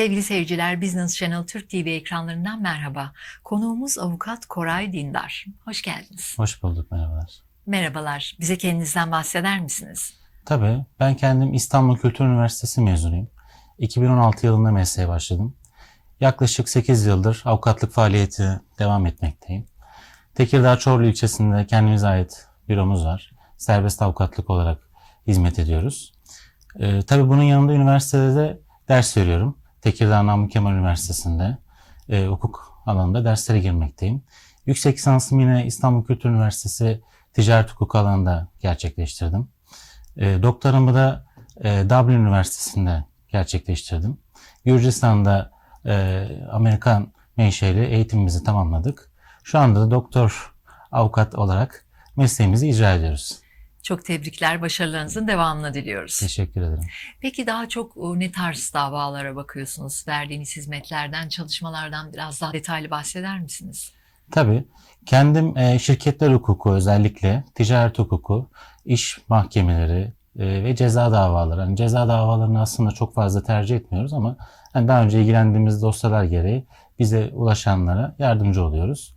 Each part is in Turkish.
Sevgili seyirciler, Business Channel Türk TV ekranlarından merhaba. Konuğumuz avukat Koray Dindar. Hoş geldiniz. Hoş bulduk, merhabalar. Merhabalar. Bize kendinizden bahseder misiniz? Tabii, ben kendim İstanbul Kültür Üniversitesi mezunuyum. 2016 yılında mesleğe başladım. Yaklaşık 8 yıldır avukatlık faaliyeti devam etmekteyim. Tekirdağ Çorlu ilçesinde kendimize ait büromuz var. Serbest avukatlık olarak hizmet ediyoruz. Ee, tabii bunun yanında üniversitede de ders veriyorum. Tekirdağ Namık Kemal Üniversitesi'nde e, hukuk alanında derslere girmekteyim. Yüksek lisansımı yine İstanbul Kültür Üniversitesi Ticaret Hukuku alanında gerçekleştirdim. E, doktoramı da e, Dublin Üniversitesi'nde gerçekleştirdim. Gürcistan'da e, Amerikan menşeli eğitimimizi tamamladık. Şu anda da doktor avukat olarak mesleğimizi icra ediyoruz. Çok tebrikler, başarılarınızın devamını diliyoruz. Teşekkür ederim. Peki daha çok e, ne tarz davalara bakıyorsunuz? Verdiğiniz hizmetlerden, çalışmalardan biraz daha detaylı bahseder misiniz? Tabii. Kendim e, şirketler hukuku özellikle ticaret hukuku, iş mahkemeleri e, ve ceza davaları. Hani ceza davalarını aslında çok fazla tercih etmiyoruz ama hani daha önce ilgilendiğimiz dosyalar gereği bize ulaşanlara yardımcı oluyoruz.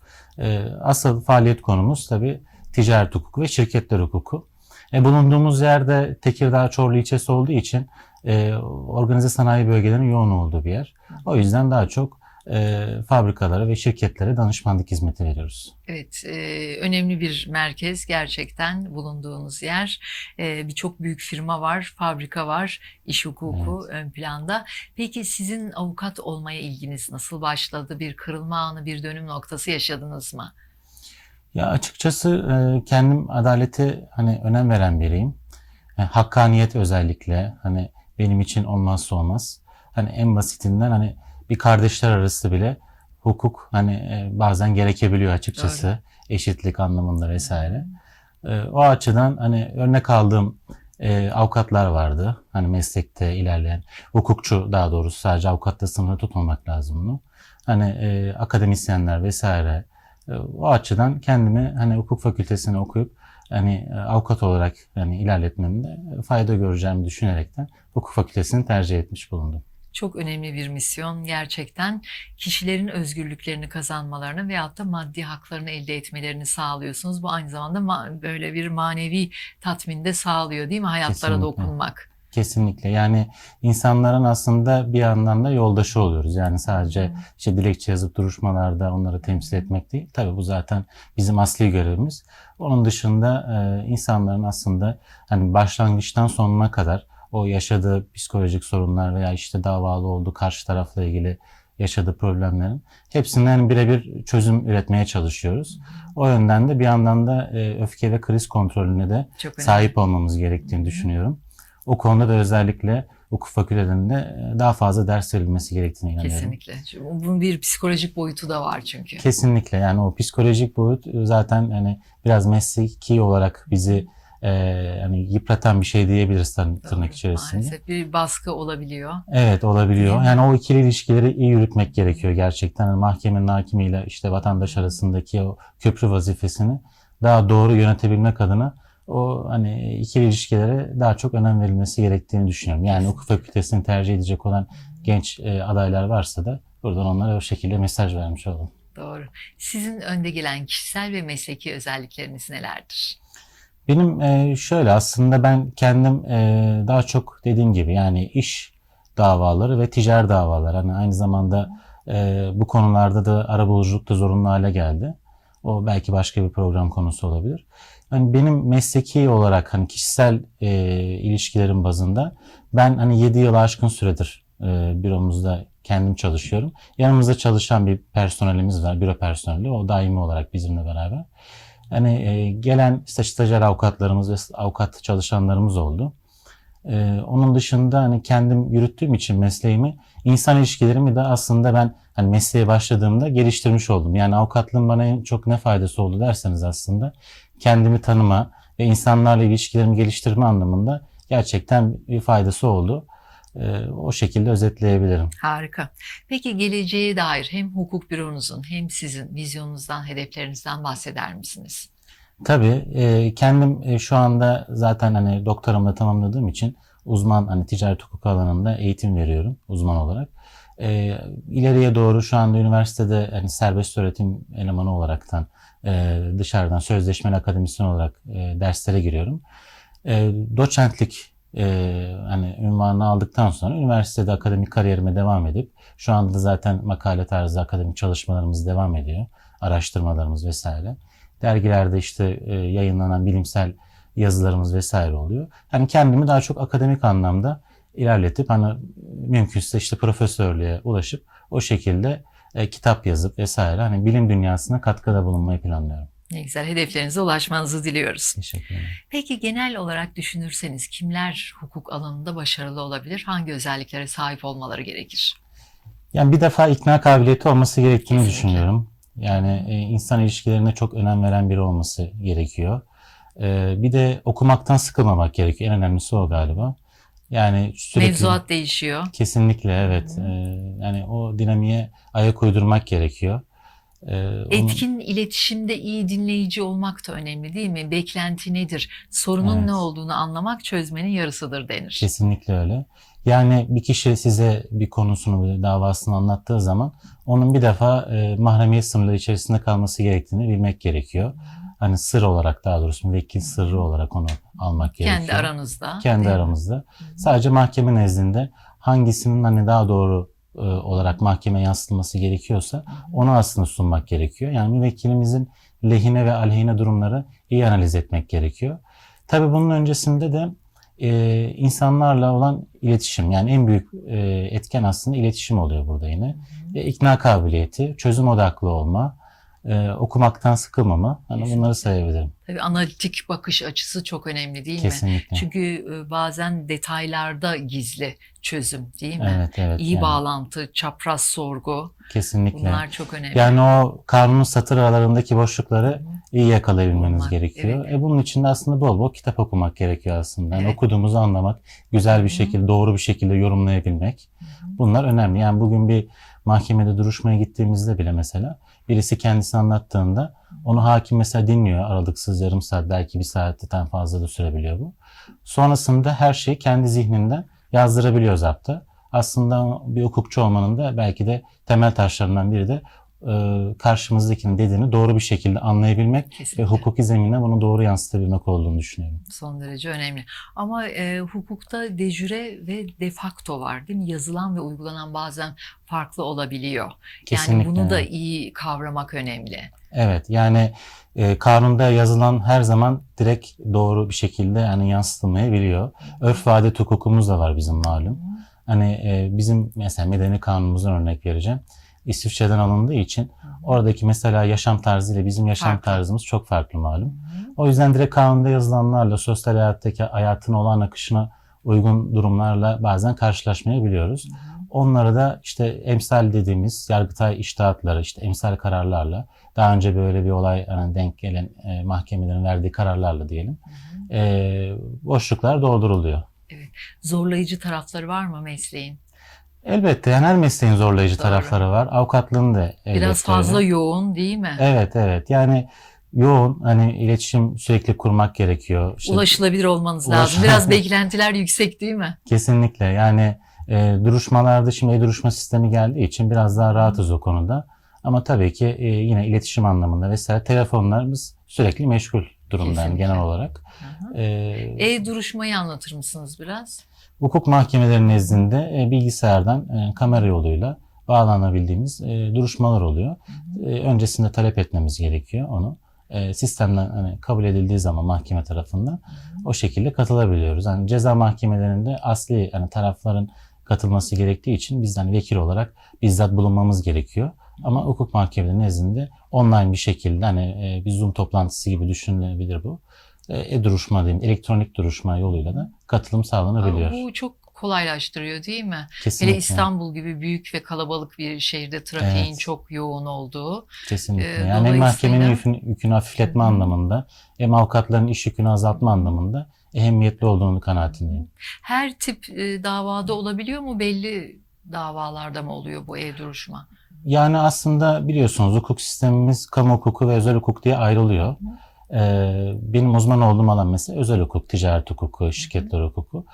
Asıl faaliyet konumuz tabii ticaret hukuku ve şirketler hukuku. E, bulunduğumuz yerde Tekirdağ Çorlu ilçesi olduğu için e, organize sanayi bölgelerinin yoğun olduğu bir yer. O yüzden daha çok e, fabrikalara ve şirketlere danışmanlık hizmeti veriyoruz. Evet, e, önemli bir merkez gerçekten bulunduğunuz yer. E, Birçok büyük firma var, fabrika var, iş hukuku ön planda. Peki sizin avukat olmaya ilginiz nasıl başladı? Bir kırılma anı, bir dönüm noktası yaşadınız mı? Ya açıkçası e, kendim adalete hani önem veren biriyim. E, hakkaniyet özellikle hani benim için olmazsa olmaz. Hani en basitinden hani bir kardeşler arası bile hukuk hani e, bazen gerekebiliyor açıkçası. Eşitlik anlamında vesaire. O açıdan hani örnek aldığım e, avukatlar vardı. Hani meslekte ilerleyen hukukçu daha doğrusu sadece avukatta sınırlı tutmamak lazım bunu. Hani e, akademisyenler vesaire. E, o açıdan kendimi hani hukuk fakültesini okuyup hani e, avukat olarak yani ilerletmemde fayda göreceğimi düşünerekten hukuk fakültesini tercih etmiş bulundum. Çok önemli bir misyon gerçekten kişilerin özgürlüklerini kazanmalarını veyahut da maddi haklarını elde etmelerini sağlıyorsunuz. Bu aynı zamanda ma- böyle bir manevi tatmin de sağlıyor değil mi hayatlara Kesinlikle. dokunmak? Kesinlikle yani insanların aslında bir yandan da yoldaşı oluyoruz. Yani sadece Hı. işte dilekçe yazıp duruşmalarda onları temsil etmek değil. Tabii bu zaten bizim asli görevimiz. Onun dışında e, insanların aslında hani başlangıçtan sonuna kadar o yaşadığı psikolojik sorunlar veya işte davalı olduğu karşı tarafla ilgili yaşadığı problemlerin hepsinden birebir çözüm üretmeye çalışıyoruz. O yönden de bir yandan da e, öfke ve kriz kontrolüne de sahip olmamız gerektiğini düşünüyorum. O konuda da özellikle hukuk fakültelerinde e, daha fazla ders verilmesi gerektiğine inanıyorum. Kesinlikle. Çünkü Bunun bir psikolojik boyutu da var çünkü. Kesinlikle yani o psikolojik boyut e, zaten hani biraz mesleki olarak bizi e, hani yıpratan bir şey diyebiliriz tır- tırnak Doğru. içerisinde. Maalesef bir baskı olabiliyor. Evet olabiliyor. Yani o ikili ilişkileri iyi yürütmek gerekiyor gerçekten. Yani mahkemenin hakimiyle işte vatandaş arasındaki o köprü vazifesini daha doğru yönetebilmek adına o hani ikili ilişkilere daha çok önem verilmesi gerektiğini düşünüyorum. Yani hukuk fakültesini tercih edecek olan genç e, adaylar varsa da buradan onlara o şekilde mesaj vermiş olalım. Doğru. Sizin önde gelen kişisel ve mesleki özellikleriniz nelerdir? Benim e, şöyle aslında ben kendim e, daha çok dediğim gibi yani iş davaları ve ticari davalar hani aynı zamanda bu konularda da arabuluculuk da zorunlu hale geldi. O belki başka bir program konusu olabilir. Hani benim mesleki olarak hani kişisel e, ilişkilerim bazında ben hani 7 yıl aşkın süredir e, büromuzda kendim çalışıyorum. Yanımızda çalışan bir personelimiz var, büro personeli. O daimi olarak bizimle beraber. Hani e, gelen işte stajyer avukatlarımız ve avukat çalışanlarımız oldu. E, onun dışında hani kendim yürüttüğüm için mesleğimi, insan ilişkilerimi de aslında ben hani mesleğe başladığımda geliştirmiş oldum. Yani avukatlığın bana en çok ne faydası oldu derseniz aslında kendimi tanıma ve insanlarla ilişkilerimi geliştirme anlamında gerçekten bir faydası oldu. E, o şekilde özetleyebilirim. Harika. Peki geleceğe dair hem hukuk büronuzun hem sizin vizyonunuzdan, hedeflerinizden bahseder misiniz? Tabii e, kendim e, şu anda zaten hani doktoramı da tamamladığım için uzman hani ticaret hukuku alanında eğitim veriyorum uzman olarak. e, ileriye doğru şu anda üniversitede hani serbest öğretim elemanı olaraktan e, dışarıdan sözleşmeli akademisyen olarak e, derslere giriyorum. E, doçentlik e, hani ünvanını aldıktan sonra üniversitede akademik kariyerime devam edip şu anda da zaten makale tarzı akademik çalışmalarımız devam ediyor. Araştırmalarımız vesaire. Dergilerde işte e, yayınlanan bilimsel yazılarımız vesaire oluyor. Hani kendimi daha çok akademik anlamda ilerletip hani mümkünse işte profesörlüğe ulaşıp o şekilde e, kitap yazıp vesaire hani bilim dünyasına katkıda bulunmayı planlıyorum. Ne güzel hedeflerinize ulaşmanızı diliyoruz. Teşekkür ederim. Peki genel olarak düşünürseniz kimler hukuk alanında başarılı olabilir? Hangi özelliklere sahip olmaları gerekir? Yani bir defa ikna kabiliyeti olması gerektiğini Kesinlikle. düşünüyorum. Yani e, insan ilişkilerine çok önem veren biri olması gerekiyor. E, bir de okumaktan sıkılmamak gerekiyor. En önemlisi o galiba. Yani sürekli Mevzuat değişiyor. kesinlikle evet. E, yani o dinamiğe ayak uydurmak gerekiyor. E, onu- Etkin iletişimde iyi dinleyici olmak da önemli değil mi? Beklenti nedir? Sorunun Evet. ne olduğunu anlamak çözmenin yarısıdır denir. Kesinlikle öyle. Yani bir kişi size bir konusunu, bir davasını anlattığı zaman onun bir defa e, mahremiyet sınırları içerisinde kalması gerektiğini bilmek gerekiyor. Hani sır olarak daha doğrusu müvekkil sırrı olarak onu almak gerekiyor. Kendi aranızda. Kendi değil mi? aramızda. Sadece mahkeme nezdinde hangisinin hani daha doğru e, olarak mahkemeye yansıtılması gerekiyorsa onu aslında sunmak gerekiyor. Yani müvekkilimizin lehine ve aleyhine durumları iyi analiz etmek gerekiyor. Tabii bunun öncesinde de e, insanlarla olan iletişim yani en büyük e, etken aslında iletişim oluyor burada yine. Ve ikna kabiliyeti, çözüm odaklı olma, e, okumaktan sıkılmama hani Kesinlikle. bunları sayabilirim. Tabii analitik bakış açısı çok önemli değil mi? Kesinlikle. Çünkü e, bazen detaylarda gizli çözüm değil mi? Evet evet. İyi yani bağlantı, çapraz sorgu Kesinlikle. bunlar çok önemli. Yani o kanunun satır aralarındaki boşlukları iyi yakalayabilmeniz Olmak, gerekiyor. evet. E bunun için de aslında bol bol kitap okumak gerekiyor aslında. Yani Evet. okuduğumuzu anlamak, güzel bir Hı hı. şekilde, doğru bir şekilde yorumlayabilmek. Hı hı. Bunlar önemli. Yani bugün bir mahkemede duruşmaya gittiğimizde bile mesela birisi kendisini anlattığında onu hakim mesela dinliyor aralıksız yarım saat belki bir saatten fazla da sürebiliyor bu. Sonrasında her şeyi kendi zihninden yazdırabiliyor zapta. Aslında bir hukukçu olmanın da belki de temel taşlarından biri de karşımızdakinin dediğini doğru bir şekilde anlayabilmek ve Kesinlikle. hukuki zemine bunu doğru yansıtabilmek olduğunu düşünüyorum. Son derece önemli. Ama e, hukukta de jure ve de facto var değil mi? Yazılan ve uygulanan bazen farklı olabiliyor. Kesinlikle. Yani bunu da iyi kavramak önemli. Evet yani e, kanunda yazılan her zaman direkt doğru bir şekilde yani yansıtılmayabiliyor. Örf ve adet hukukumuz da var bizim malum. Hani e, bizim mesela medeni kanunumuzdan örnek vereceğim. İsviçre'den alındığı için oradaki mesela yaşam tarzı ile bizim yaşam Farklı. tarzımız çok farklı malum. O yüzden direkt kanunda yazılanlarla sosyal hayattaki hayatın olan akışına uygun durumlarla bazen karşılaşmayabiliyoruz. Onları da işte emsal dediğimiz yargıtay iştahatları, işte emsal kararlarla, daha önce böyle bir olay hani denk gelen e, mahkemelerin verdiği kararlarla diyelim, e, boşluklar dolduruluyor. Zorlayıcı tarafları var mı mesleğin? Elbette yani her mesleğin zorlayıcı Doğru. tarafları var. Avukatlığın da elbette Biraz fazla öyle. yoğun değil mi? Evet evet yani yoğun hani iletişim sürekli kurmak gerekiyor. İşte Ulaşılabilir olmanız Ulaş- lazım. Biraz beklentiler yüksek değil mi? Kesinlikle yani e, duruşmalarda şimdi duruşma sistemi geldiği için biraz daha rahatız o konuda. Ama tabii ki e, yine iletişim anlamında vesaire telefonlarımız sürekli meşgul durumda yani Kesinlikle. genel olarak. E, E-duruşmayı anlatır mısınız biraz? Hukuk mahkemeleri nezdinde e, bilgisayardan e, kamera yoluyla bağlanabildiğimiz e, duruşmalar oluyor. Öncesinde talep etmemiz gerekiyor onu. Sistemden hani kabul edildiği zaman mahkeme tarafından o şekilde katılabiliyoruz. Yani ceza mahkemelerinde asli hani tarafların katılması gerektiği için bizden vekil olarak bizzat bulunmamız gerekiyor. Ama hukuk mahkemeleri nezdinde online bir şekilde hani bir Zoom toplantısı gibi düşünülebilir bu. E, e-duruşma diyeyim, elektronik duruşma yoluyla da katılım sağlanabiliyor. Bu çok kolaylaştırıyor değil mi? Kesinlikle. Hele İstanbul gibi büyük ve kalabalık bir şehirde trafiğin Evet. çok yoğun olduğu. Kesinlikle. Ee, yani hem mahkemenin yükünü, yükünü hafifletme Hı hı. anlamında hem avukatların iş yükünü azaltma anlamında ehemmiyetli olduğunu kanaatindeyim. Her tip e, davada olabiliyor mu? Belli davalarda mı oluyor bu e-duruşma? Yani aslında biliyorsunuz hukuk sistemimiz kamu hukuku ve özel hukuk diye ayrılıyor. E, benim uzman olduğum alan mesela özel hukuk, ticaret hukuku, şirketler hukuku.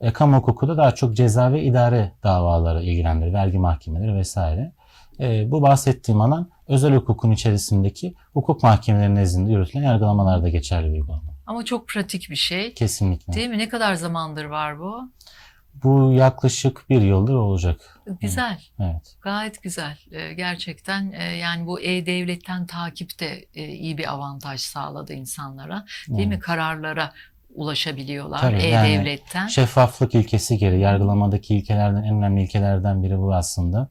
E, kamu hukuku da daha çok ceza ve idare davaları ilgilendirir, vergi mahkemeleri vesaire. E, bu bahsettiğim alan özel hukukun içerisindeki hukuk mahkemeleri nezdinde yürütülen yargılamalarda geçerli bir uygulama. Ama çok pratik bir şey. Kesinlikle. Değil mi? Ne kadar zamandır var bu? Bu yaklaşık bir yıldır olacak. Güzel. Evet. Gayet güzel. Ee, Gerçekten e, yani bu e-devletten takip de e, iyi bir avantaj sağladı insanlara. Değil mi? Evet. Kararlara ulaşabiliyorlar Tabii, yani e-devletten. Şeffaflık ilkesi gereği yargılamadaki ilkelerden en önemli ilkelerden biri bu aslında.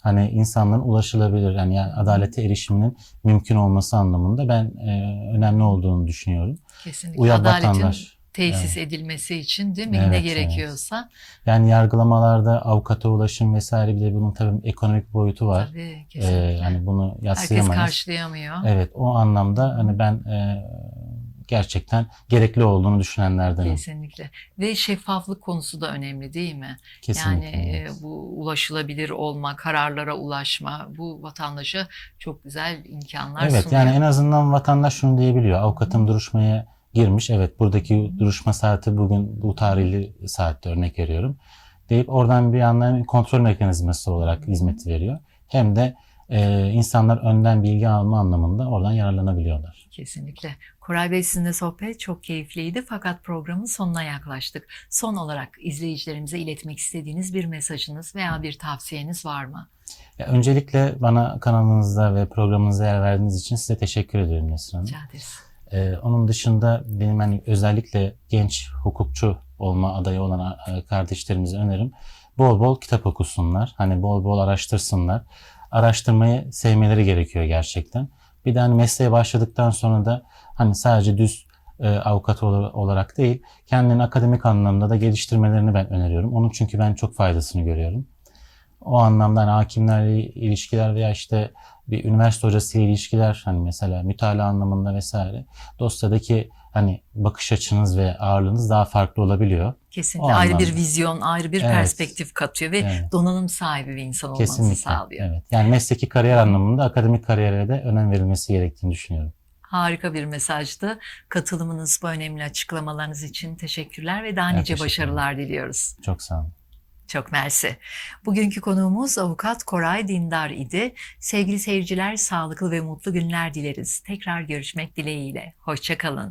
Hani insanların ulaşılabilir yani, yani adalete erişiminin mümkün olması anlamında ben e, önemli olduğunu düşünüyorum. Kesinlikle. Uyan Adaletin vatandaş. Tesis edilmesi için değil mi? Evet, ne evet. gerekiyorsa. Yani yargılamalarda avukata ulaşım vesaire bir de bunun tabii ekonomik boyutu var. Tabii Ee, kesinlikle. hani bunu Herkes yatsıyamayız. karşılayamıyor. Evet o anlamda hani ben e, gerçekten gerekli olduğunu düşünenlerdenim. Kesinlikle. Ve şeffaflık konusu da önemli değil mi? Kesinlikle. Yani e, evet. bu ulaşılabilir olma, kararlara ulaşma bu vatandaşa çok güzel imkanlar Evet sunuyor. yani en azından vatandaş şunu diyebiliyor. Avukatım duruşmaya girmiş. Evet buradaki duruşma saati bugün bu tarihli saatte örnek veriyorum. Deyip oradan bir yandan kontrol mekanizması olarak hizmet veriyor. Hem de e, insanlar önden bilgi alma anlamında oradan yararlanabiliyorlar. Kesinlikle. Koray Bey sizinle sohbet çok keyifliydi fakat programın sonuna yaklaştık. Son olarak izleyicilerimize iletmek istediğiniz bir mesajınız veya bir tavsiyeniz var mı? Ya, öncelikle bana kanalınızda ve programınıza yer verdiğiniz için size teşekkür ediyorum Nesrin Hanım. Rica ederiz. Ee, onun dışında benim hani özellikle genç hukukçu olma adayı olan e, kardeşlerimize önerim bol bol kitap okusunlar. Hani bol bol araştırsınlar. Araştırmayı sevmeleri gerekiyor gerçekten. Bir de hani mesleğe başladıktan sonra da hani sadece düz e, avukat ol- olarak değil kendini akademik anlamda da geliştirmelerini ben öneriyorum. Onun çünkü ben çok faydasını görüyorum. O anlamda hani hakimlerle ilişkiler veya işte bir üniversite hocasıyla ilişkiler hani mesela mütalaa anlamında vesaire dosyadaki hani bakış açınız ve ağırlığınız daha farklı olabiliyor. Kesinlikle O ayrı bir anlamda. vizyon, ayrı bir Evet. perspektif katıyor ve Evet. donanım sahibi bir insan olmanızı Kesinlikle. sağlıyor. Evet. Yani mesleki kariyer anlamında akademik kariyere de önem verilmesi gerektiğini düşünüyorum. Harika bir mesajdı. Katılımınız, bu önemli açıklamalarınız için teşekkürler ve daha nice başarılar diliyoruz. Çok sağ olun. Çok mersi. Bugünkü konuğumuz avukat Koray Dindar idi. Sevgili seyirciler sağlıklı ve mutlu günler dileriz. Tekrar görüşmek dileğiyle. Hoşçakalın.